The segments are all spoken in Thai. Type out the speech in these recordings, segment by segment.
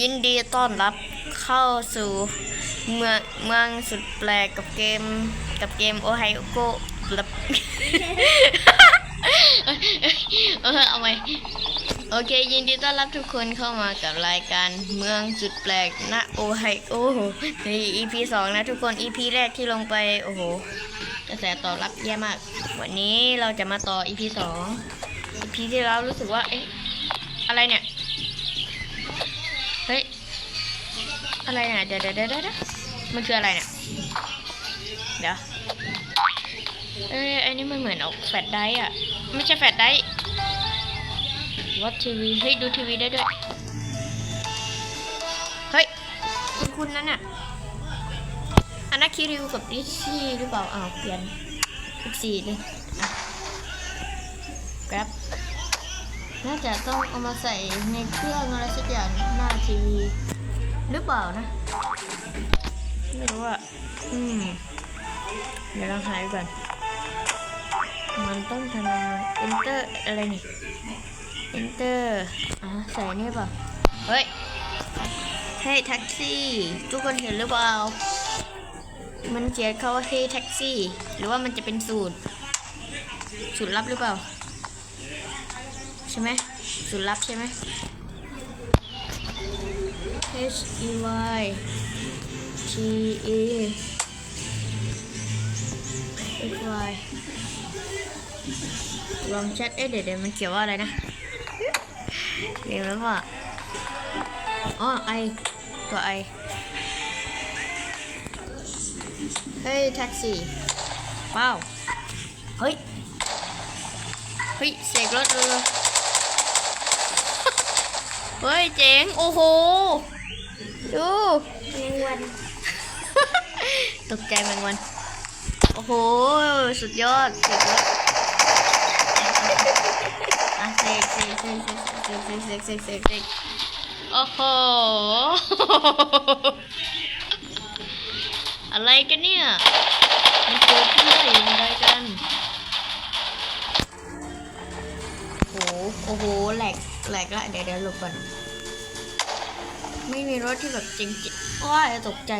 ยินดีต้อนรับเข้าสู่เมืองเมืองสุดแปลกกับเกมกับเกมโอไฮโอโกลับเออเอาไหมโอเค ยินดีต้อนรับทุกคนเข้ามากับรายการเมืองสุดแปลกณโอไฮโอใน EP สองนะทุกคน EP แรกที่ลงไป โอ้โหกระแสตอบรับแย่มาก วันนี้เราจะมาต่อ EP สอง EP ที่แล้วรู้สึกว่า เอ๊ะ อะไรเนี่ย อะไรเนี่ยเดี๋ยวเดี๋ยวเดี๋ยวเดี๋ยวมันคืออะไรเนี่ย เดี๋ยว เอ้ยไอ้นี่มันเหมือนออกแฟลชไดรฟ์อะไม่ใช่แฟลชไดรฟ์วัดทีวีเฮ้ยดูทีวีได้ด้วย เฮ้ย คุณคุณนั่นน่ะอันนั้นคิริวกับดิชี่หรือเปล่าอ้าวเปลี่ยนอีกสี่เลยอะครับน่าจะต้องเอามาใส่ในเครื่องอะไรสักอย่างหน้าทีวี หรือเปล่านะ ไม่รู้อะ อืม เดี๋ยวลองหาดูก่อน มันต้องทำยังไง enter อะไรนี่ enter อะใส่นี่เปล่าเฮ้ยให้แท็กซี่ ทุกคนเห็นหรือเปล่า มันเขียนเขาว่าให้แท็กซี่ หรือว่ามันจะเป็นสูตร สูตรลับหรือเปล่า ใช่ไหมสูตรลับใช่ไหม H E Y T E H Y ลองแชทเอ๊ะเดี๋ยวเดี๋ยวมันเขียนว่าอะไรนะเรียนแล้วว่าอ๋อไอตัวไอเฮ้ยแท็กซี่ว้าวเฮ้ยเฮ้ยเสกรถเลยเฮ้ย เจ๋ง โอ้โห ดูแมงวัน ตกใจแมงวัน โอ้โห สุดยอดเสกรถอะเสกเสกเสกเสกเสกเสกเสกเสกเสกโอ้โห อะไรกันเนี่ย มันเกิดขึ้นได้อย่างไรกัน โอ้โห โอ้โห แหลก แหลกละ เดี๋ยวเดี๋ยวหลบก่อน ไม่มีรถที่แบบจริงจริงว้ายตกใจ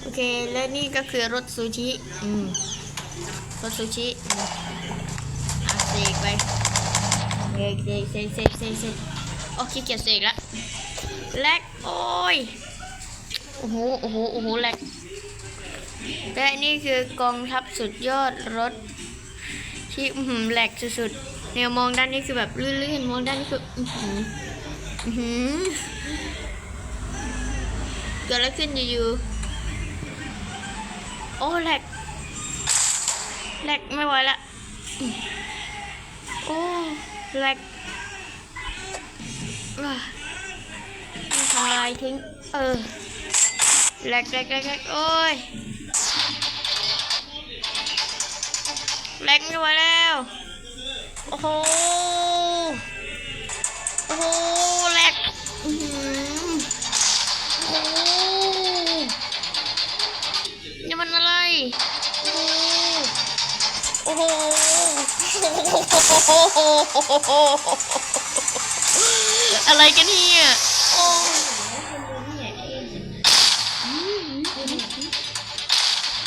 โอเค และนี่ก็คือรถซูชิ อืม รถซูชิอืมอะเสกไปเสกเสกเสกเสกเสกเสกโอ้ขี้เกียจเสกละแลกโอ้ย โอ้โห โอ้โห โอ้โหแลกและนี่คือกองทัพสุดยอดรถ ที่อื้อหือแหลกสุดๆแนวมองด้านนี้คือแบบลื่นๆมองด้านนี้คืออื้อหืออื้อหือ เกิดอะไรขึ้นอยู่ๆโอ้แหลกแหลกไม่ไหวละโอ้แหลกอะทำลายทิ้ง เออแหลกแหลกแหลกโอ้ยแรงไม่ไหวแล้ว โอ้โห โอ้โห อะไรกันเนี่ยโอ้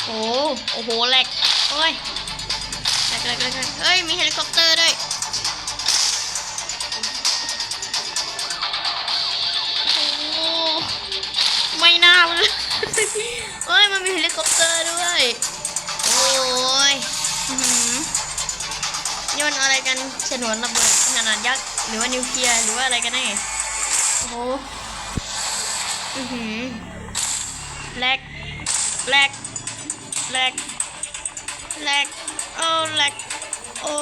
โอ้โอ้โหแหลกโอ้ยแรกแรกแรกแรกเอ้ย มีเฮลิคอปเตอร์ด้วยโอ้ไม่น่าเลยเอ้ย มันมีเฮลิคอปเตอร์ด้วย มันอะไรกันฉนวนระเบิดขนาดยักษ์หรือว่านิวเคลียร์หรือว่าอะไรกันแน่โอ้โหอือหือแรกแรกแรกแลกโอ้แลกโอ้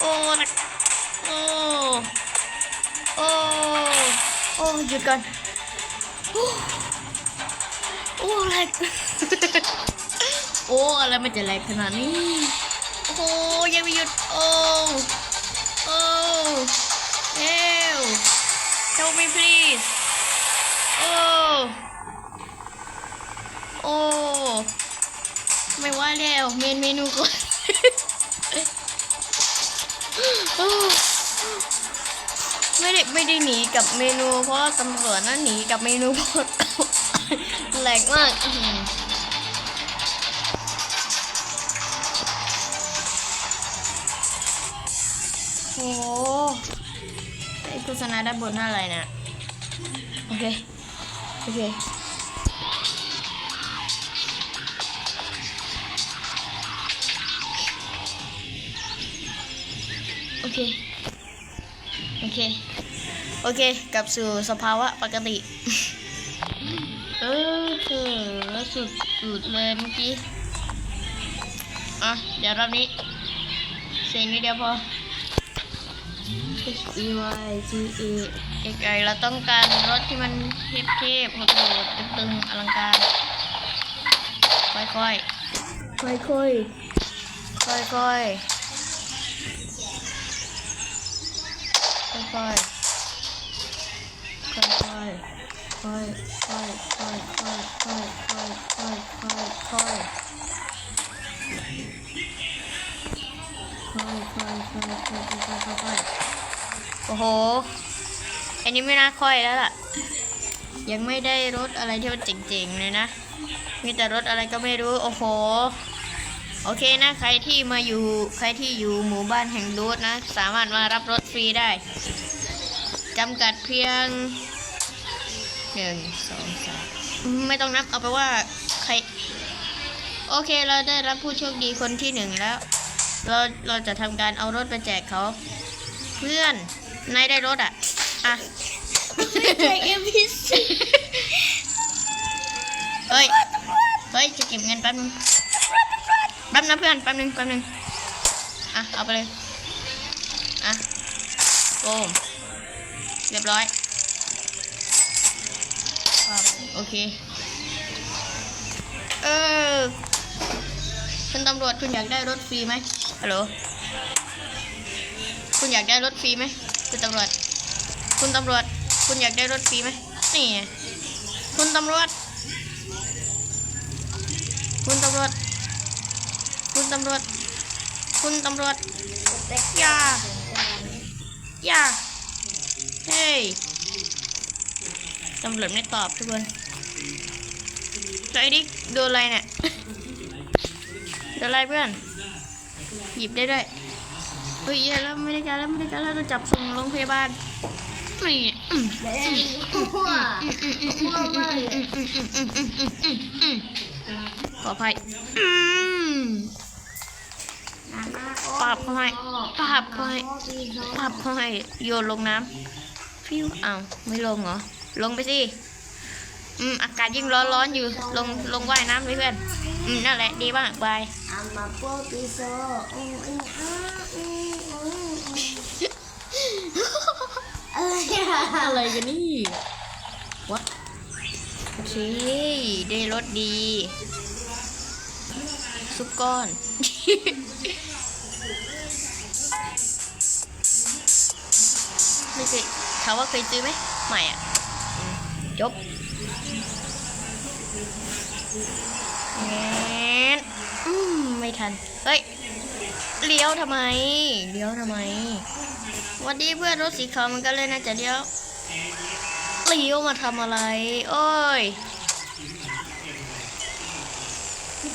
โอ้แลกโอ้โอ้โอ้หยุดก่อนโอ้โอ้แลกโอ้อะไรมันจะแลกขนาดนี้ โอ้โหยังไม่หยุดโอ้โอ้เฮล help me please โอ้โอ้ไม่ว่าแล้วเมนเมนูก่อนไม่ได้ไม่ได้หนีกับเมนู เพราะตำรวจนั่นหนีกับเมนูเพราะแหลกมาก ไอโฆษณาด้านบนนั่นอะไรเนี่ยโอเค โอเคโอเค โอเค โอเค กลับสู่สภาวะปกติ เออคือสุดสุดเลยเมื่อกี้ อะ เดี๋ยวรอบนี้เสียงนิดเดียวพอ H E Y G E ไกลๆเราต้องการรถที่มันเทพๆโหดๆตึงๆอลังการ ค่อยๆ ค่อยๆ ค่อยๆ ค่อยๆ ค่อยๆ ค่อยๆ ค่อยๆ ค่อยๆ ค่อยๆ ค่อยๆ ค่อยๆ ค่อยๆค่อยๆค่อยๆค่อยๆค่อยๆโอ้ โห อันนี้ไม่น่าค่อยแล้วล่ะ ยังไม่ได้รถอะไรที่มันเจ๋งๆเลยนะ มีแต่รถอะไรก็ไม่รู้ โอ้โห โอเคนะ ใครที่มาอยู่ ใครที่อยู่หมู่บ้านแห่งรูทนะ สามารถมารับรถฟรีได้ จำกัดเพียงหนึ่งสองสามไม่ต้องนับเอาไปว่าใคร โอเคเราได้รับผู้โชคดีคนที่หนึ่งแล้ว เราเราจะทำการเอารถไปแจกเขา เพื่อน นายได้รถอะ อะแจก NPC เฮ้ย เฮ้ย จะเก็บเงินแป๊บนึงแป๊บนะเพื่อนแป๊บนึงแป๊บนึง อะ เอาไปเลย อะโอมเรียบร้อยครับโอเค เออ คุณตำรวจคุณอยากได้รถฟรีไหมฮัลโหล คุณอยากได้รถฟรีไหม คุณตำรวจ คุณตำรวจ คุณอยากได้รถฟรีไหมนี่คุณตำรวจ คุณตำรวจ คุณตำรวจ คุณตำรวจอย่าอย่าเฮ้ยตำรวจไม่ตอบทุกคนไอ้ดิ๊กโดนอะไรเนี่ยโดนอะไรเพื่อน หยิบได้ด้วย เฮ้ยแล้วไม่ได้การแล้วไม่ได้การแล้วเราจับส่งโรงพยาบาลนี่อืมแดงมั่วมั่วมากเลยขออภัยอืมปรับเขาให้ปรับเขาให้ปรับเขาให้โยนลงน้ำฟิวอ้าวไม่ลงเหรอ ลงไปสิ อืม อากาศยิ่งร้อนร้อนอยู่ ลง ลงว่ายน้ำเพื่อน อืม นั่นแหละ ดีมากบาย อะอะไรกันนี่วะโอเค ได้รถดี ซุปก้อน ไม่เคยถามว่าเคยซื้อไหมไม่อะอืมจบแอนอืม ไม่ทัน เฮ้ย เลี้ยวทำไม เลี้ยวทำไมวันนี้เพื่อนรถสีขาวเหมันก็เลยนะจะเลี้ยว เลี้ยวมาทำอะไร โอ้ย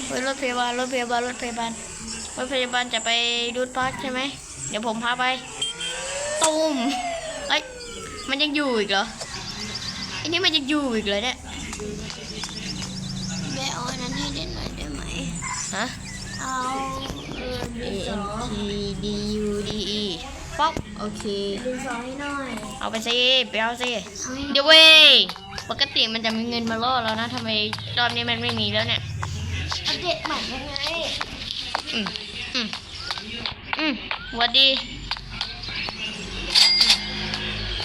เฮ้ยรถพยาบาลรถพยาบาลรถพยาบาลรถพยาบาลจะไปดูดพักใช่ไหม เดี๋ยวผมพาไปตูมเอ้ยมันยังอยู่อีกเหรอไอ้นี่มันยังอยู่อีกเหรอเนี่ยแม่เอาอันนั้นให้เล่นหน่อยได้ไหมฮะเอาเออ A ดินสอ N T D U D E ป๊อกโอเคดินสอให้หน่อย เอาไปสิไปเอาสิเอาให้เดี๋ยวเว้ยปกติมันจะมีเงินมาล่อแล้วนะทำไมรอบนี้มันไม่มีแล้วเนี่ยอัปเดตใหม่ยังไงอืมอืมอืมหวัดดี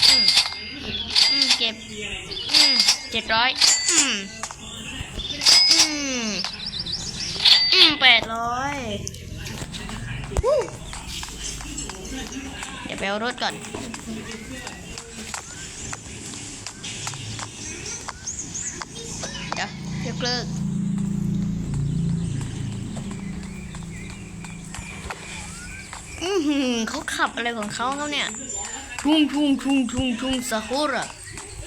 อืมอืมเก็บอืมเจ็ดร้อยอืมอืมอืมแปดร้อยเดี๋ยว ไปเอารถก่อน เดี๋ยวยกเลิกอืมหือเขาขับอะไรของเขาเขาเนี่ย ทุ่งทุ่งทุ่งทุ่งทุ่งซาฮูระ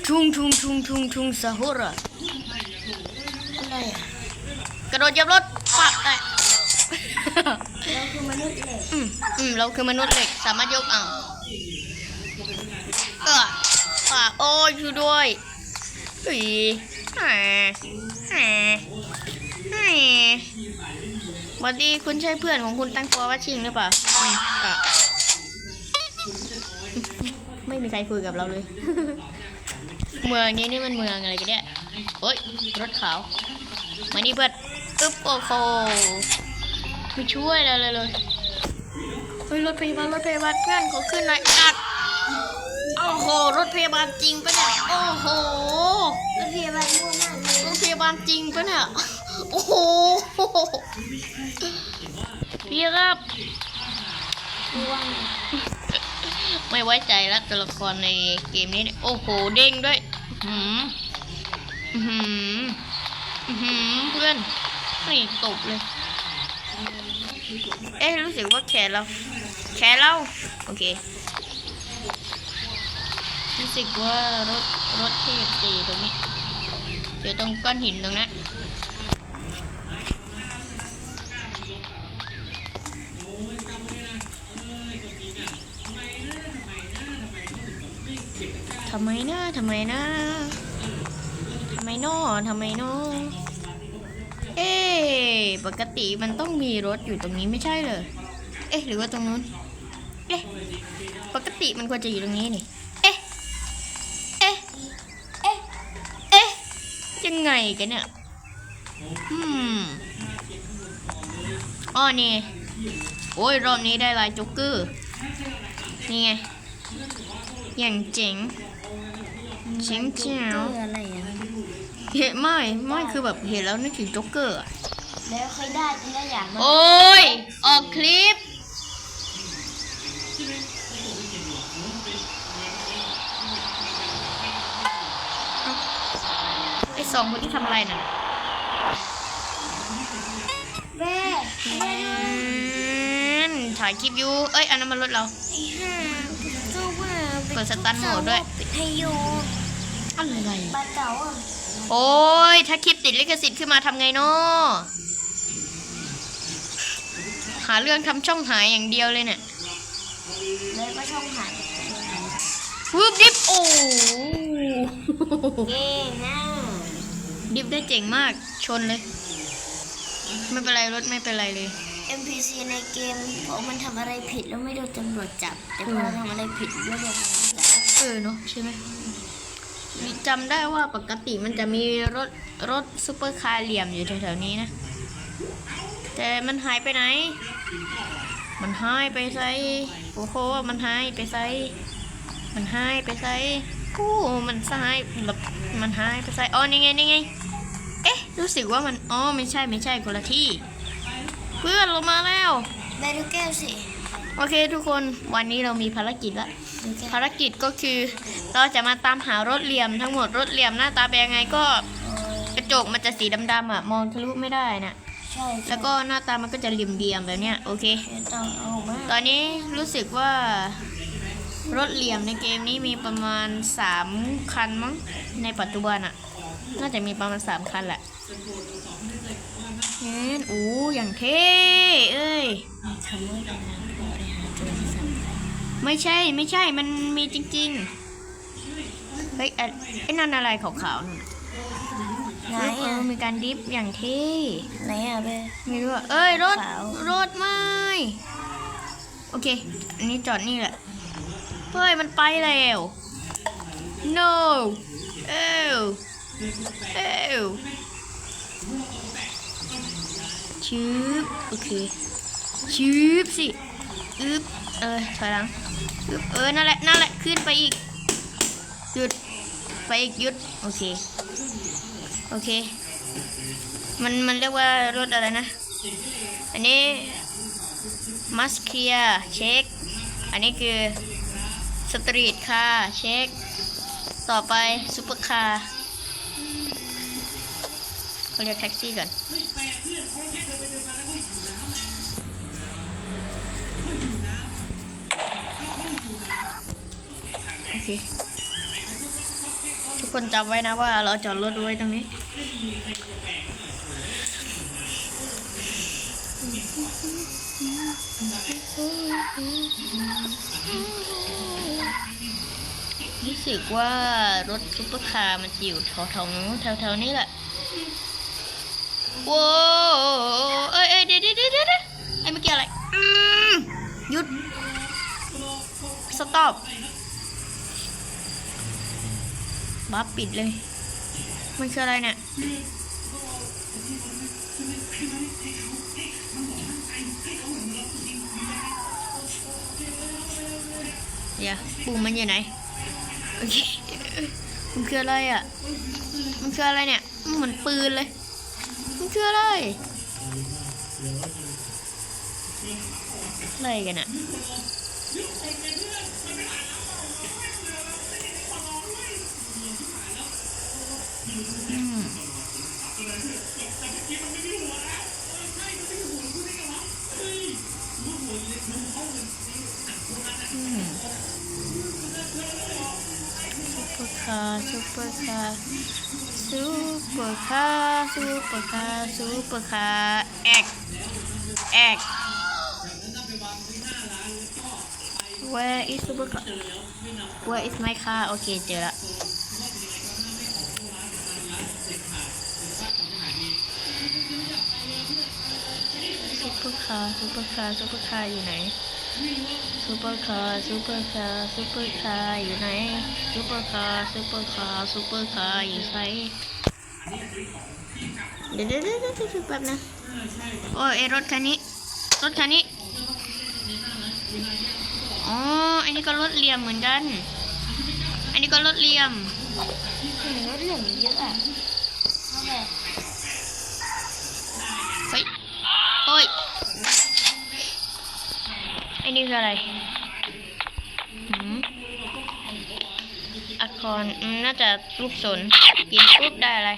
ทุ่งทุ่งทุ่งทุ่งทุ่งซาฮูระอะไรอะกระโดดเหยียบรถปะแตะเราคือมนุษย์เหล็ก อืมอืมเราคือมนุษย์เหล็ก สามารถยกเอาเออ อะโอ้ยช่วยด้วยเฮ้ยแหมแหมแหมวัสดีคุณใช่เพื่อนของคุณตั้งตัวว่าชิงหรือเปล่าอะไม่มีใครคุยกับเราเลย เมืองนี้นี่มันเมืองอะไรกันเนี่ยโอ้ยรถขาว มานี่เพื่อนอึ๊บโอ้โหไม่ช่วยอะไรเลยเลยเฮ้ยรถพยาบาลรถพยาบาลเพื่อนขอขึ้นหน่อยอัด อ้โห รถพยาบาลจริงปะเนี่ย โอ้โห รถพยาบาลมั่วมากเลยรถพยาบาลจริงปะเนี่ย โอ้โห พี่ครับม่วงไม่ไว้ใจแล้วตัวละครในเกมนี้เนี่ยโอ้โห เด้งด้วยอื้อหืออื้อหืออื้อหือเพื่อนไม่ตบเลย เอ๊ะรู้สึกว่าแขนเรา แขนเรา โอเครู้ สึกว่ารถรถเทพตีตรงนี้ เดี๋ยวตรงก้อนหินตรงนั้นทำไมนะทำไมนะทำไมนอทำไมนอเอ๊ะปกติมันต้องมีรถอยู่ตรงนี้ไม่ใช่เลย เอ๊ะ หรือว่าตรงนู้น เอ๊ะ ปกติมันควรจะอยู่ตรงนี้นี่ เอ๊ะ เอ๊ะ เอ๊ะ เอ๊ะ ยังไงกันเนี่ย อืมอ๋อนี่ โอ้ย รอบนี้ได้ลายจ็อกเกอร์ นี่ไง อย่างเจ๋ง เจ๋งแจ๋วคืออะไรอะเห็นไม่ไม่คือแบบเห็นแล้วนึกถึงจ็อกเกอร์อะแล้วเคยได้จนได้อยากมาโอ้ย ออกคลิป สองคนที่ทำอะไรน่ะแม่แม่อืมถ่ายคลิปอยู่ เอ้ย อันนั้นมันรถเราไอ้ห่าก็ว่าเปิดสตันโหมดด้วยปิดให้โยอะไรบ้านเก่าอะโอ้ย ถ้าคลิปติดลิขสิทธิ์ขึ้นมาทำไงเนาะหาเรื่องทำช่องหายอย่างเดียวเลยเนี่ยเลยก็ช่องหายวืบดิฟโอ้เก่งนะ ดิฟได้เจ๋งมากชนเลย ไม่เป็นไรรถไม่เป็นไรเลย NPC ในเกมพอมันทำอะไรผิดแล้วไม่โดนตำรวจจับ แต่พอเราทำอะไรผิดแล้วโดนตำรวจจับเออเนาะใช่ไหมมีจำได้ว่าปกติมันจะมีรถรถซูเปอร์คาร์เหลี่ยมอยู่แถวๆนี้นะ แต่มันหายไปไหน มันหายไปไซโอ้โหมันหายไปไซมันหายไปไซโอ้มันสายแบบมันหายไปไซอ๋อนี่ไงนี่ไงเอ๊ะ รู้สึกว่ามันอ๋อไม่ใช่ไม่ใช่คนละที่ เพื่อนเรามาแล้ว ได้ดูแก้วสิ โอเคทุกคนวันนี้เรามีภารกิจละดูแก้วภารกิจก็คือเราจะมาตามหารถเหลี่ยมทั้งหมดรถเหลี่ยมหน้าตาเป็นยังไงก็โอ้ยกระจกมันจะสีดำๆอะมองทะลุไม่ได้นะใช่แล้วก็หน้าตามันก็จะเหลี่ยมๆแบบเนี้ยโอเคไม่ต้องเอามาตอนนี้รู้สึกว่ารถเหลี่ยมในเกมนี้มีประมาณ 3 คันมั้งในปัจจุบันอะ น่าจะมีประมาณ3คันแหละเห็นโอ้อย่างเท่เอ้ยมีคำว่าดังนั้นพอไปหาเจอที่สำคัญไม่ใช่ไม่ใช่มันมีจริงๆเฮ้ยอะไอ้นั่นอะไรขาวๆนั่นไหนเออะอมีการดิฟอย่างเท่ไหนอะเบ้ไม่รู้อะเอ้ยรถขาวรถไม่โอเค อันนี้จอดนี่แหละเฮ้ยมันไปแล้ว no เอ้ว เอ้วชืบโอเคชืบสิอึบเออถอยหลังอึบเออนั่นแหละนั่นแหละขึ้นไปอีกหยุดไปอีกหยุดโอเคโอเค มันมันเรียกว่ารถอะไรนะ อันนี้มัสเคียเช็คอันนี้คือสตรีทคาร์เช็คต่อไปซุปเปอร์คาร์ เขาเรียกแท็กซี่ก่อนโอเคทุกคนจำไว้นะว่าเราจอดรถไว้ตรงนี้รู้สึกว่ารถซุปเปอร์คาร์มันจะอยู่แถวๆแถวๆนี้แหละ โว้วเอ้ยเอ้ยเดี๋ยวเดี๋ยวเดี๋ยวเดี๋ยวไอ้เมื่อกี้อะไรอืมหยุดสต็อปบัฟปิดเลย มันคืออะไรเนี่ยเดี๋ยวปุ่มมันอยู่ไหน โอเค มันคืออะไรอะ มันคืออะไรเนี่ย มันเหมือนปืนเลย มันคืออะไร อะไรกันอะซุปเปอร์คาร์ซุปเปอร์คาร์ ซุปเปอร์คาร์ซุปเปอร์คาร์ซุปเปอร์คาร์แอกแอก Where is super car Where is my car โอเคเจอละซุปเปอร์คาร์ซุปเปอร์คาร์ซุปเปอร์คาร์อยู่ไหน ซุปเปอร์คาร์ซุปเปอร์คาร์ซุปเปอร์คาร์อยู่ไหนซุปเปอร์คาร์ซุปเปอร์คาร์ซุปเปอร์คาร์อยู่ไซเดเดี๋ยวเดี๋ยวเดี๋ยวแป๊บนะโอ้ยไอ้รถคันนี้รถคันนี้อ๋ออันนี้ก็รถเลี่ยมเหมือนกัน อันนี้ก็รถเลี่ยมรถเหลืองเยอะอะเอาแบบเฮ้ยโอ้ย อ้นี่คืออะไรหืมอะคอนน่าจะลูกศรกินปุ๊บได้อะไร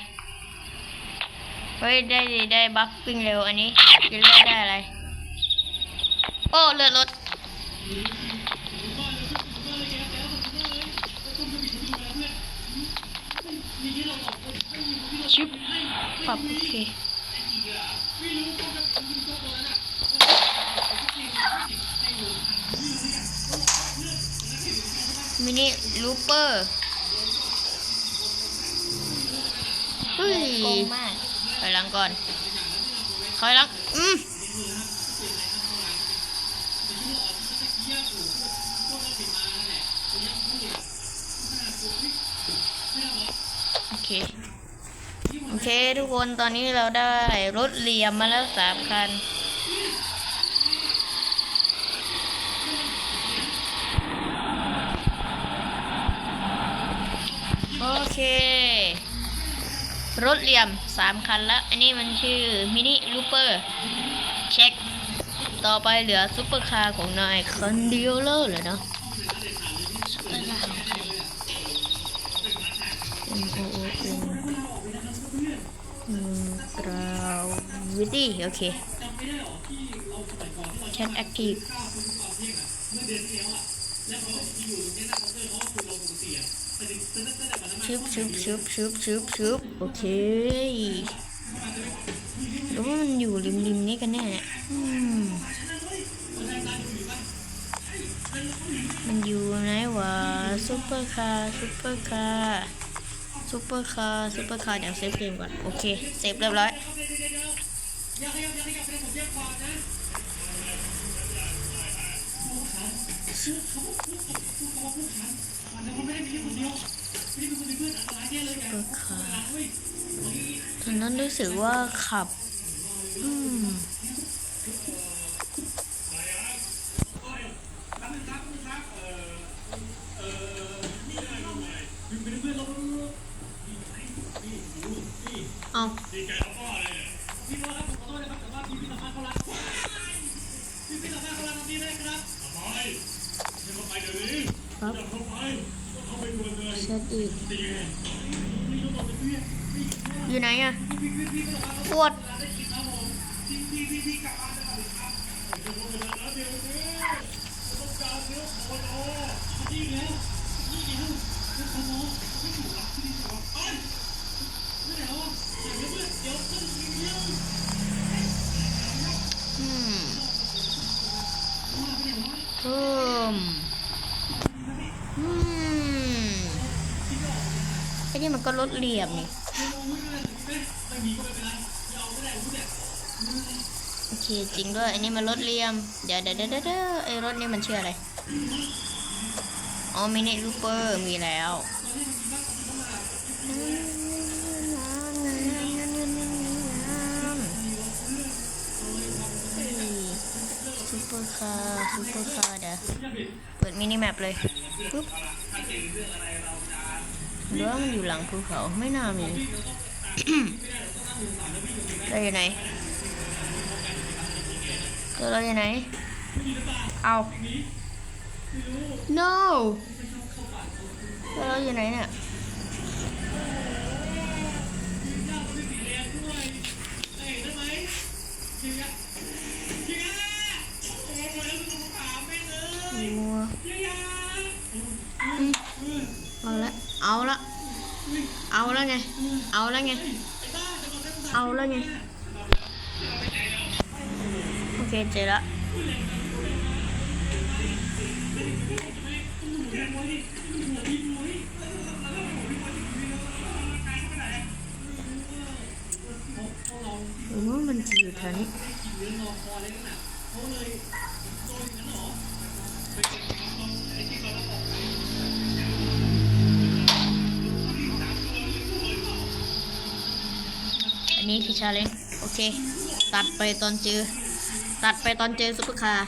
เฮ้ย ได้ได้บัฟวิ่งเร็วอันนี้กินเลือดได้อะไร โอ้เลือดลดชิบปรับโอเค นิลูเปอร์เฮ้ยโกงมากถอยหลังก่อนถอยหลังอืมโอเค โอเคทุกคนตอนนี้เราได้รถเหลี่ยมมาแล้วสามคัน โอเค รถเหลี่ยมสามคันแล้วอันนี้มันชื่อมินิลูเปอร์ เช็ค ต่อไปเหลือซุปเปอร์คาร์ของนายคันเดียวแล้วเหรอเนาะซุปเปอร์คาร์ของใคร M O O N อืมกราววิดดี้โอเคแชทแอคทีฟ ชึบชึบชึบชึบชึบชึบโอเคหรือว่ามันอยู่ริมริมๆนี้กันแน่เนี่ยมันอยู่ไหนวะซุปเปอร์คาร์ซุปเปอร์คาร์ซุปเปอร์คาร์ซุปเปอร์คาร์เดี๋ยวเซฟเกมก่อน โอเค เซฟเรียบร้อยซุปเป อร์คาร์ตอนนั้นรู้สึกว่าขับ อืม เอาครับเช็ดอีก อยู่ไหนอะปวด มอืมไอ้นี่มัน ก็ลดเหลี่ยมนี่โอเคจริงด้วยอันนี้มันรถเลียมเดี๋ยวเดี๋ยวเดี๋ยวเดี๋ยวไอ้รถนี่มันเชื่ออะไร อ๋อมินิลูเปอร์มีแล้วซูเปอร์คาร์ซูเปอร์คาร์เดี๋ยวเปิดมินิแมปเลยปุ๊บ เรื่องมันอยู่หลังภูเขาไม่น่ามีเราอยู่ไหนตัวเราอยู่ไหน เอา no ตัวเราอยู่ไหนเนี่ย เอาและไง เอาและไง เอาและไง โอเคเจอละหรือว่ามันจะอยู่แถวนี้ นี้คือชาเลนจ์โอเค ตัดไปตอนเจอ ตัดไปตอนเจอซุปเปอร์คาร์